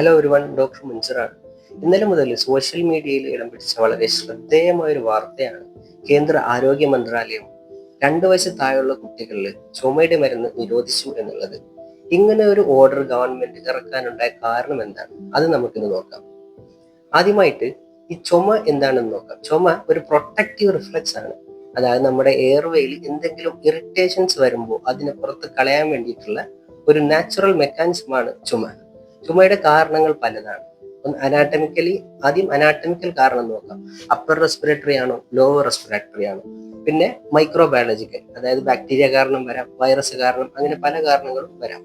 Hello ഒരു one doctor മുൻസറാണ് ഇന്നലെ മുതൽ സോഷ്യൽ മീഡിയയിൽ ഇടം പിടിച്ച വളരെ ശ്രദ്ധേയമായ ഒരു വാർത്തയാണ് കേന്ദ്ര ആരോഗ്യ മന്ത്രാലയം രണ്ടു വയസ്സ് താഴെയുള്ള കുട്ടികളിൽ ചുമയുടെ മരുന്ന് നിരോധിച്ചു എന്നുള്ളത്. ഇങ്ങനെ ഒരു ഓർഡർ ഗവൺമെന്റ് ഇറക്കാനുണ്ടായ കാരണം എന്താണ്? അത് നമുക്കിന്ന് നോക്കാം. ആദ്യമായിട്ട് ഈ ചുമ എന്താണെന്ന് നോക്കാം. ചുമ ഒരു പ്രൊട്ടക്റ്റീവ് റിഫ്ലക്സ് ആണ്. അതായത് നമ്മുടെ എയർവേയിൽ എന്തെങ്കിലും ഇറിറ്റേഷൻസ് വരുമ്പോൾ അതിനെ പുറത്ത് കളയാൻ വേണ്ടിയിട്ടുള്ള ഒരു നാച്ചുറൽ മെക്കാനിസമാണ് ചുമ. ചുമയുടെ കാരണങ്ങൾ പലതാണ്. അനാറ്റമിക്കലി ആദ്യം അനാറ്റമിക്കൽ കാരണം നോക്കാം. അപ്പർ റെസ്പിറേറ്ററി ആണോ ലോവർ റെസ്പിറേറ്ററി ആണോ? പിന്നെ മൈക്രോബയോളജിക്കൽ അതായത് ബാക്ടീരിയ കാരണം വരാം വൈറസ് കാരണം അങ്ങനെ പല കാരണങ്ങളും വരാം.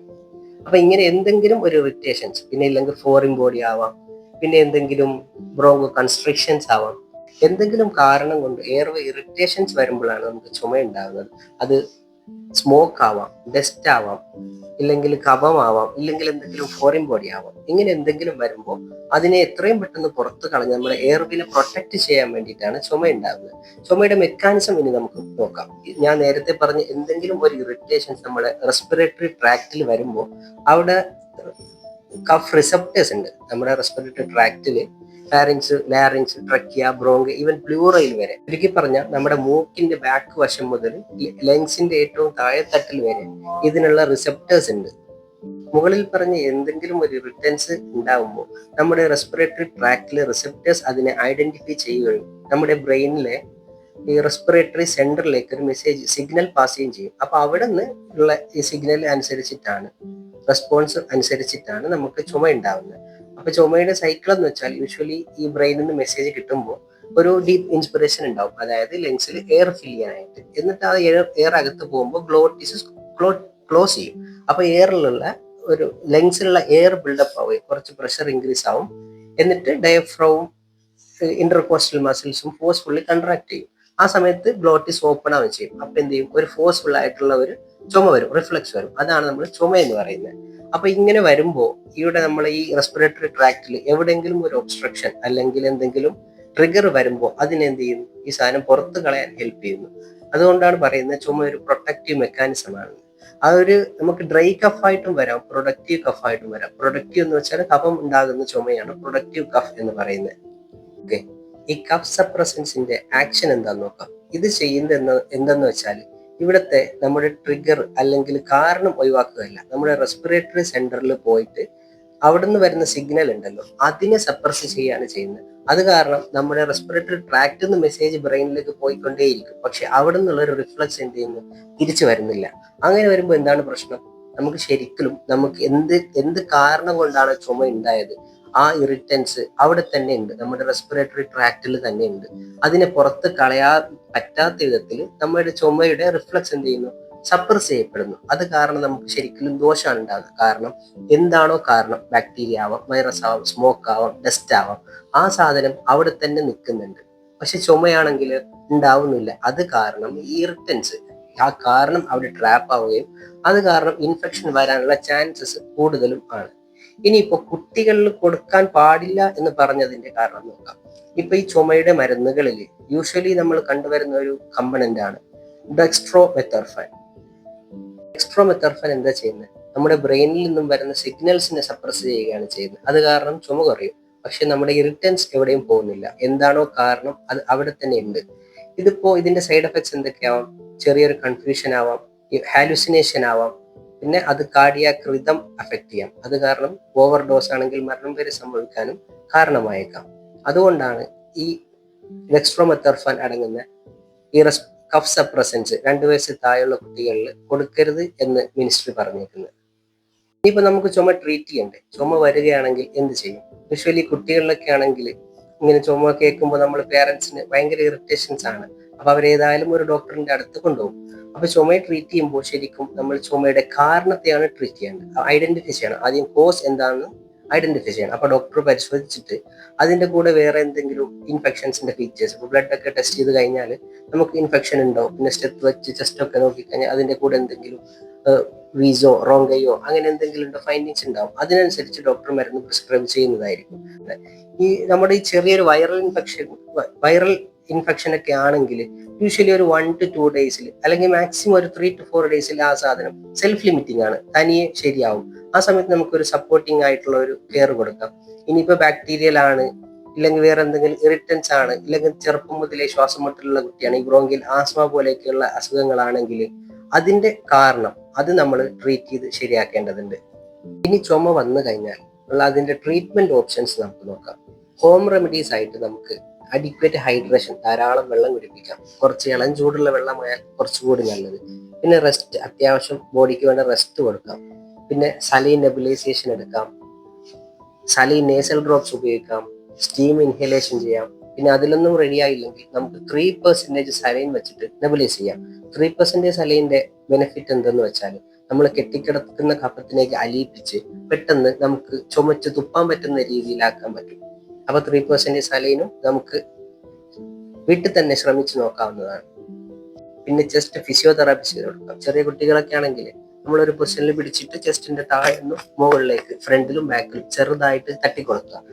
അപ്പൊ ഇങ്ങനെ എന്തെങ്കിലും ഒരു ഇറിറ്റേഷൻസ് പിന്നെ ഇല്ലെങ്കിൽ ഫോറിൻ ബോഡി ആവാം പിന്നെ എന്തെങ്കിലും ബ്രോങ്കോ കൺസ്ട്രിക്ഷൻസ് ആവാം. എന്തെങ്കിലും കാരണം കൊണ്ട് എയർവേ ഇറിറ്റേഷൻസ് വരുമ്പോഴാണ് നമുക്ക് ചുമ ഉണ്ടാകുന്നത്. അത് സ്മോക്ക് ആവാം ഡസ്റ്റ് ആവാം ഇല്ലെങ്കിൽ കഫമാവാം ഇല്ലെങ്കിൽ എന്തെങ്കിലും ഫോറിൻ ബോഡി ആവാം. ഇങ്ങനെ എന്തെങ്കിലും വരുമ്പോൾ അതിനെ എത്രയും പെട്ടെന്ന് പുറത്ത് കളഞ്ഞ് നമ്മുടെ എയർവിനെ പ്രൊട്ടക്റ്റ് ചെയ്യാൻ വേണ്ടിയിട്ടാണ് ചുമ ഉണ്ടാകുന്നത് ചുമയുടെ മെക്കാനിസം ഇനി നമുക്ക് നോക്കാം. ഞാൻ നേരത്തെ പറഞ്ഞ എന്തെങ്കിലും ഒരു ഇറിറ്റേഷൻസ് നമ്മുടെ റെസ്പിറേറ്ററി ട്രാക്റ്റിൽ വരുമ്പോൾ അവിടെ കഫ് റിസപ്റ്റേഴ്സ് ഉണ്ട്. നമ്മുടെ respiratory ട്രാക്റ്റിൽ larynx larynx trachea bronch even പ്ലൂറയിൽ വരെ. ചുരുക്കി പറഞ്ഞാൽ നമ്മുടെ മൂക്കിന്റെ ബാക്ക് വശം മുതൽ ലങ്സിന്റെ ഏറ്റവും താഴെത്തട്ടിൽ വരെ ഇതിനുള്ള റിസപ്റ്റേഴ്സ് ഉണ്ട്. മുകളിൽ പറഞ്ഞ എന്തെങ്കിലും ഒരു റിട്ടേൺസ് ഉണ്ടാവുമ്പോൾ നമ്മുടെ റെസ്പിറേറ്ററി ട്രാക്കിലെ റിസപ്റ്റേഴ്സ് അതിനെ ഐഡന്റിഫൈ ചെയ്യുകയും നമ്മുടെ ബ്രെയിനിലെ ഈ റെസ്പിറേറ്ററി സെന്ററിലേക്ക് ഒരു മെസ്സേജ് സിഗ്നൽ പാസ് ചെയ്യുകയും ചെയ്യും. അപ്പൊ അവിടെ നിന്ന് ഉള്ള ഈ സിഗ്നൽ അനുസരിച്ചിട്ടാണ് റെസ്പോൺസ് അനുസരിച്ചിട്ടാണ് നമുക്ക് ചുമ ഉണ്ടാവുന്നത്. അപ്പൊ ചുമയുടെ സൈക്കിൾ എന്ന് വെച്ചാൽ യൂഷ്വലി ഈ ബ്രെയിനിൽ നിന്ന് മെസ്സേജ് കിട്ടുമ്പോൾ ഒരു ഡീപ്പ് ഇൻസ്പിറേഷൻ ഉണ്ടാവും. അതായത് ലങ്സിൽ എയർ ഫിൽ ചെയ്യാനായിട്ട്. എന്നിട്ട് ആ എയർ എയർ അകത്ത് പോകുമ്പോൾ ഗ്ലോട്ടിസ് ക്ലോ ക്ലോസ് ചെയ്യും. അപ്പൊ എയറിലുള്ള ഒരു ലങ്സിലുള്ള എയർ ബിൽഡപ്പ് ആവുകയും കുറച്ച് പ്രഷർ ഇൻക്രീസ് ആവും. എന്നിട്ട് ഡയഫ്രവും ഇന്റർകോസ്റ്റൽ മസിൽസും ഫോഴ്സ്ഫുള്ളി കൺട്രാക്ട് ചെയ്യും. ആ സമയത്ത് ഗ്ലോട്ടിസ് ഓപ്പൺ ആവുകയും ചെയ്യും. അപ്പൊ എന്ത് ചെയ്യും? ഒരു ഫോഴ്സ്ഫുൾ ആയിട്ടുള്ള ഒരു ചുമ വരും റിഫ്ലക്സ് വരും. അതാണ് നമ്മൾ ചുമ എന്ന് പറയുന്നത്. അപ്പൊ ഇങ്ങനെ വരുമ്പോൾ ഇവിടെ നമ്മൾ ഈ റെസ്പിറേറ്ററി ട്രാക്റ്റിൽ എവിടെയെങ്കിലും ഒരു ഒബ്സ്ട്രക്ഷൻ അല്ലെങ്കിൽ എന്തെങ്കിലും ട്രിഗർ വരുമ്പോൾ അതിനെന്ത് ചെയ്യുന്നു ഈ സാധനം പുറത്ത് കളയാൻ ഹെൽപ്പ് ചെയ്യുന്നു. അതുകൊണ്ടാണ് പറയുന്നത് ചുമ ഒരു പ്രൊട്ടക്റ്റീവ് മെക്കാനിസം ആണ്. ആ ഒരു നമുക്ക് ഡ്രൈ കഫ് ആയിട്ടും വരാം പ്രൊഡക്റ്റീവ് കഫ് ആയിട്ടും വരാം. പ്രൊഡക്റ്റീവ് എന്ന് വെച്ചാൽ കഫം ഉണ്ടാകുന്ന ചുമയാണ് പ്രൊഡക്റ്റീവ് കഫ് എന്ന് പറയുന്നത്. ഓക്കെ ഈ കഫ് സപ്രസൻസിന്റെ ആക്ഷൻ എന്താന്ന് നോക്കാം. ഇത് ചെയ്യുന്നത് എന്താന്ന് വെച്ചാൽ ഇവിടുത്തെ നമ്മുടെ ട്രിഗർ അല്ലെങ്കിൽ കാരണം ഒഴിവാക്കുകയല്ല. നമ്മുടെ റെസ്പിറേറ്ററി സെന്ററിൽ പോയിട്ട് അവിടുന്ന് വരുന്ന സിഗ്നൽ ഉണ്ടല്ലോ അതിനെ സപ്രസ് ചെയ്യാണ് ചെയ്യുന്നത്. അത് കാരണം നമ്മുടെ റെസ്പിറേറ്ററി ട്രാക്റ്റിൽ നിന്ന് മെസ്സേജ് ബ്രെയിനിലേക്ക് പോയിക്കൊണ്ടേയിരിക്കും. പക്ഷെ അവിടെ നിന്നുള്ള ഒരു റിഫ്ലക്സ് എന്ത് ചെയ്യുന്നു? തിരിച്ചു വരുന്നില്ല. അങ്ങനെ വരുമ്പോൾ എന്താണ് പ്രശ്നം? നമുക്ക് ശരിക്കും നമുക്ക് എന്ത് എന്ത് കാരണം കൊണ്ടാണ് ചുമ ഉണ്ടായത്? ആ ഇറിറ്റൻസ് അവിടെ തന്നെ ഉണ്ട് നമ്മുടെ റെസ്പിറേറ്ററി ട്രാക്റ്റിൽ തന്നെ ഉണ്ട് അതിനെ പുറത്ത് കളയാൻ പറ്റാത്ത വിധത്തിൽ നമ്മുടെ ചുമയുടെ റിഫ്ലക്സ് എന്ത് ചെയ്യുന്നു? സപ്രസ് ചെയ്യപ്പെടുന്നു. അത് കാരണം നമുക്ക് ശരിക്കും ദോഷമാണ് ഉണ്ടാകുന്നത് കാരണം എന്താണോ കാരണം. ബാക്ടീരിയ ആവാം വൈറസ് ആവാം സ്മോക്ക് ആവാം ഡസ്റ്റ് ആവാം. ആ സാധനം അവിടെ തന്നെ നിൽക്കുന്നുണ്ട്. പക്ഷെ ചുമയാണെങ്കിൽ ഉണ്ടാവുന്നില്ല. അത് കാരണം ഈ ഇറിറ്റൻസ് ആ കാരണം അവിടെ ട്രാപ്പ് ആവുകയും അത് കാരണം ഇൻഫെക്ഷൻ വരാനുള്ള ചാൻസസ് കൂടുതലും ആണ്. ഇനിയിപ്പോ കുട്ടികളിൽ കൊടുക്കാൻ പാടില്ല എന്ന് പറഞ്ഞതിന്റെ കാരണം നോക്കാം. ഇപ്പൊ ഈ ചുമയുടെ മരുന്നുകളിൽ യൂഷ്വലി നമ്മൾ കണ്ടുവരുന്ന ഒരു കമ്പണന്റ് ആണ് ഡെക്സ്ട്രോ മെത്തർഫൻ ഡെക്സ്ട്രോ മെത്തർഫൻ എന്താ ചെയ്യുന്നത്? നമ്മുടെ ബ്രെയിനിൽ നിന്നും വരുന്ന സിഗ്നൽസിനെ സപ്രസ് ചെയ്യുകയാണ് ചെയ്യുന്നത്. അത് കാരണം ചുമ കുറയും. പക്ഷെ നമ്മുടെ ഇറിറ്റൻസ് എവിടെയും പോകുന്നില്ല. എന്താണോ കാരണം അത് അവിടെ തന്നെ ഉണ്ട്. ഇതിപ്പോ ഇതിന്റെ സൈഡ് എഫക്ട്സ് എന്തൊക്കെയാവാം? ചെറിയൊരു കൺഫ്യൂഷൻ ആവാം. ഹാലുസിനേഷൻ ആവാം. പിന്നെ അത് കാർഡിയാക് റിതം അഫക്റ്റ് ചെയ്യാം. അത് കാരണം ഓവർ ഡോസ് ആണെങ്കിൽ മരണം വരെ സംഭവിക്കാനും കാരണമായേക്കാം. അതുകൊണ്ടാണ് ഈ ഡെക്സ്ട്രോമെത്തർഫാൻ അടങ്ങുന്ന ഈ റെസ് കഫ് സപ്രസൻസ് രണ്ടു വയസ്സ് താഴെയുള്ള കുട്ടികളിൽ കൊടുക്കരുത് എന്ന് മിനിസ്ട്രി പറഞ്ഞിരിക്കുന്നത്. ഇനിയിപ്പോൾ നമുക്ക് ചുമ ട്രീറ്റ് ചെയ്യണ്ടേ? ചുമ വരികയാണെങ്കിൽ എന്ത് ചെയ്യും? യൂഷ്വലി കുട്ടികളിലൊക്കെ ആണെങ്കിൽ ഇങ്ങനെ ചുമ കേൾക്കുമ്പോൾ നമ്മൾ പേരൻസിന് ഭയങ്കര ഇറിറ്റേഷൻസ് ആണ്. അപ്പൊ അവരേതായാലും ഒരു ഡോക്ടറിന്റെ അടുത്ത് കൊണ്ടുപോകും. അപ്പൊ ചുമയെ ട്രീറ്റ് ചെയ്യുമ്പോൾ ശരിക്കും നമ്മൾ ചുമയുടെ കാരണത്തെയാണ് ട്രീറ്റ് ചെയ്യേണ്ടത്. ഐഡന്റിഫൈ ചെയ്യണം. ആദ്യം കോസ് എന്താണെന്ന് ഐഡന്റിഫൈ ചെയ്യണം. അപ്പൊ ഡോക്ടർ പരിശോധിച്ചിട്ട് അതിന്റെ കൂടെ വേറെ എന്തെങ്കിലും ഇൻഫെക്ഷൻസിന്റെ ഫീച്ചേഴ്സ് ഇപ്പൊ ബ്ലഡ് ഒക്കെ ടെസ്റ്റ് ചെയ്ത് കഴിഞ്ഞാൽ നമുക്ക് ഇൻഫെക്ഷൻ ഉണ്ടോ? പിന്നെ സ്റ്റെപ്പ് വെച്ച് ചെസ്റ്റ് ഒക്കെ നോക്കിക്കഴിഞ്ഞാൽ അതിന്റെ കൂടെ എന്തെങ്കിലും വീസോ റോങ്കയോ അങ്ങനെ എന്തെങ്കിലും ഉണ്ടോ? ഫൈൻഡിങ്സ് ഉണ്ടാവും. അതിനനുസരിച്ച് ഡോക്ടർ മരുന്ന് പ്രിസ്ക്രൈബ് ചെയ്യുന്നതായിരിക്കും. ഈ നമ്മുടെ ഈ ചെറിയൊരു വൈറൽ ഇൻഫെക്ഷൻ വൈറൽ ഇൻഫെക്ഷൻ ഒക്കെ ആണെങ്കിൽ യൂഷ്വലി ഒരു വൺ ടു ടു ഡേയ്സിൽ അല്ലെങ്കിൽ മാക്സിമം ഒരു ത്രീ ടു ഫോർ ഡേയ്സിൽ ആ സാധനം സെൽഫ് ലിമിറ്റിംഗ് ആണ്. തനിയെ ശരിയാവും. ആ സമയത്ത് നമുക്കൊരു സപ്പോർട്ടിംഗ് ആയിട്ടുള്ള ഒരു കെയർ കൊടുക്കാം. ഇനിയിപ്പോ ബാക്ടീരിയൽ ആണ് ഇല്ലെങ്കിൽ വേറെ എന്തെങ്കിലും ഇറിറ്റൻസ് ആണ് ഇല്ലെങ്കിൽ ചെറുപ്പം മുതലേ ശ്വാസം മുട്ടലുള്ള കുട്ടിയാണ് ഈ ബ്രോങ്കിൽ ആസ്മ പോലെയൊക്കെയുള്ള അസുഖങ്ങളാണെങ്കിൽ അതിന്റെ കാരണം അത് നമ്മൾ ട്രീറ്റ് ചെയ്ത് ശരിയാക്കേണ്ടതുണ്ട്. ഇനി ചുമ വന്നു കഴിഞ്ഞാൽ ഉള്ള അതിന്റെ ട്രീറ്റ്മെന്റ് ഓപ്ഷൻസ് നമുക്ക് നോക്കാം. ഹോം റെമഡീസ് ആയിട്ട് നമുക്ക് അഡിക്വേറ്റ് ഹൈഡ്രേഷൻ ധാരാളം വെള്ളം കുടിപ്പിക്കാം. കുറച്ച് ഇളം ചൂടുള്ള വെള്ളമായാൽ കുറച്ചുകൂടി നല്ലത്. പിന്നെ റെസ്റ്റ് അത്യാവശ്യം ബോഡിക്ക് വേണ്ട റെസ്റ്റ് കൊടുക്കാം. പിന്നെ സലൈൻ നെബുലൈസേഷൻ എടുക്കാം. സലൈൻ നേസൽ ഡ്രോപ്സ് ഉപയോഗിക്കാം. സ്റ്റീം ഇൻഹലേഷൻ ചെയ്യാം. പിന്നെ അതിലൊന്നും റെഡി ആയില്ലെങ്കിൽ നമുക്ക് ത്രീ പെർസെന്റേജ് സലൈൻ വെച്ചിട്ട് നെബുലൈസ് ചെയ്യാം. ത്രീ പെർസെന്റേജ് സലൈന്റെ ബെനിഫിറ്റ് എന്തെന്ന് വെച്ചാൽ നമ്മൾ കെട്ടിക്കിടക്കുന്ന കഫത്തിലേക്ക് അലിയിപ്പിച്ച് പെട്ടെന്ന് നമുക്ക് ചുമച്ച് തുപ്പാൻ പറ്റുന്ന രീതിയിലാക്കാൻ പറ്റും. അപ്പൊ ത്രീ പെർസെന്റേജ് സലൈനും നമുക്ക് വീട്ടിൽ തന്നെ ശ്രമിച്ചു നോക്കാവുന്നതാണ്. പിന്നെ ചെസ്റ്റ് ഫിസിയോതെറാപ്പി ചെയ്ത് കൊടുക്കാം. ചെറിയ കുട്ടികളൊക്കെ ആണെങ്കിൽ നമ്മളൊരു പൊസിഷനിൽ പിടിച്ചിട്ട് ചെസ്റ്റിന്റെ താഴെ നിന്നും മുകളിലേക്ക് ഫ്രണ്ടിലും ബാക്കിലും ചെറുതായിട്ട് തട്ടിക്കൊടുക്കുക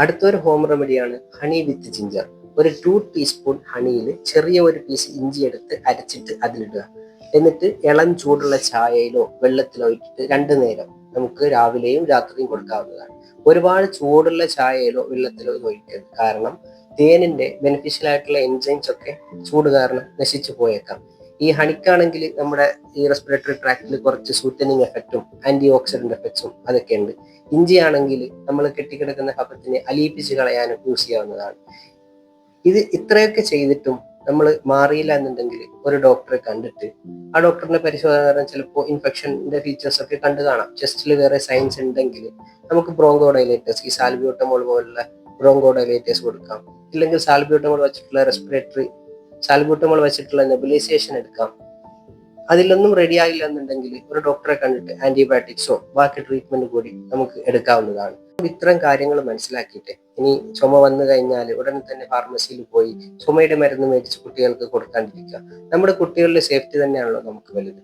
അടുത്തൊരു ഹോം റെമഡിയാണ് ഹണി വിത്ത് ജിഞ്ചർ ഒരു ടു ടീസ്പൂൺ ഹണിയിൽ ചെറിയ ഒരു പീസ് ഇഞ്ചി എടുത്ത് അരച്ചിട്ട് അതിലിടുക. എന്നിട്ട് ഇളം ചൂടുള്ള ചായയിലോ വെള്ളത്തിലോ ഇട്ടിട്ട് രണ്ടു നേരം നമുക്ക് രാവിലെയും രാത്രിയും കൊടുക്കാവുന്നതാണ്. ഒരുപാട് ചൂടുള്ള ചായയിലോ വെള്ളത്തിലോ ഒഴിക്കരുത്. കാരണം തേനിന്റെ ബെനിഫിഷ്യൽ ആയിട്ടുള്ള എൻസൈംസ് ഒക്കെ ചൂട് കാരണം നശിച്ചു പോയേക്കാം. ഈ ഹണിക്കാണെങ്കിൽ നമ്മുടെ ഈ റെസ്പിറേറ്ററി ട്രാക്റ്റിൽ കുറച്ച് സൂത്തനിങ് എഫക്റ്റും ആന്റി ഓക്സിഡന്റ് എഫക്ട്സും അതൊക്കെ ഉണ്ട്. ഇഞ്ചി ആണെങ്കിൽ നമ്മൾ കെട്ടിക്കിടക്കുന്ന കഫത്തിനെ അലിയിപ്പിച്ച് കളയാനും യൂസ് ചെയ്യാവുന്നതാണ്. ഇത് ഇത്രയൊക്കെ ചെയ്തിട്ടും നമ്മൾ മാറിയില്ല എന്നുണ്ടെങ്കിൽ ഒരു ഡോക്ടറെ കണ്ടിട്ട് ആ ഡോക്ടറിന്റെ പരിശോധന ചിലപ്പോൾ ഇൻഫെക്ഷന്റെ ഫീച്ചേഴ്സ് ഒക്കെ കണ്ടു കാണാം. ചെസ്റ്റിൽ വേറെ സയൻസ് ഉണ്ടെങ്കിൽ നമുക്ക് ബ്രോങ്കോഡൈലേറ്റസ് ഈ സാൽബ്യൂട്ടമോൾ പോലുള്ള ബ്രോങ്കോഡൈലേറ്റസ് കൊടുക്കാം. ഇല്ലെങ്കിൽ സാൽബ്യൂട്ടമോൾ വെച്ചിട്ടുള്ള റെസ്പിറേറ്ററി സാൽബ്യൂട്ടമോൾ വെച്ചിട്ടുള്ള നെബുലൈസേഷൻ എടുക്കാം. അതിലൊന്നും റെഡി ആയില്ല എന്നുണ്ടെങ്കിൽ ഒരു ഡോക്ടറെ കണ്ടിട്ട് ആന്റിബയോട്ടിക്സോ ബാക്കി ട്രീറ്റ്മെന്റ് കൂടി നമുക്ക് എടുക്കാവുന്നതാണ്. ഇത്തരം കാര്യങ്ങൾ മനസ്സിലാക്കിയിട്ട് ഇനി ചുമ വന്നു കഴിഞ്ഞാൽ ഉടനെ തന്നെ ഫാർമസിയിൽ പോയി ചുമയുടെ മരുന്ന് മേടിച്ച് കുട്ടികൾക്ക് കൊടുക്കാണ്ടിരിക്കുക. നമ്മുടെ കുട്ടികളുടെ സേഫ്റ്റി തന്നെയാണല്ലോ നമുക്ക് വലുത്.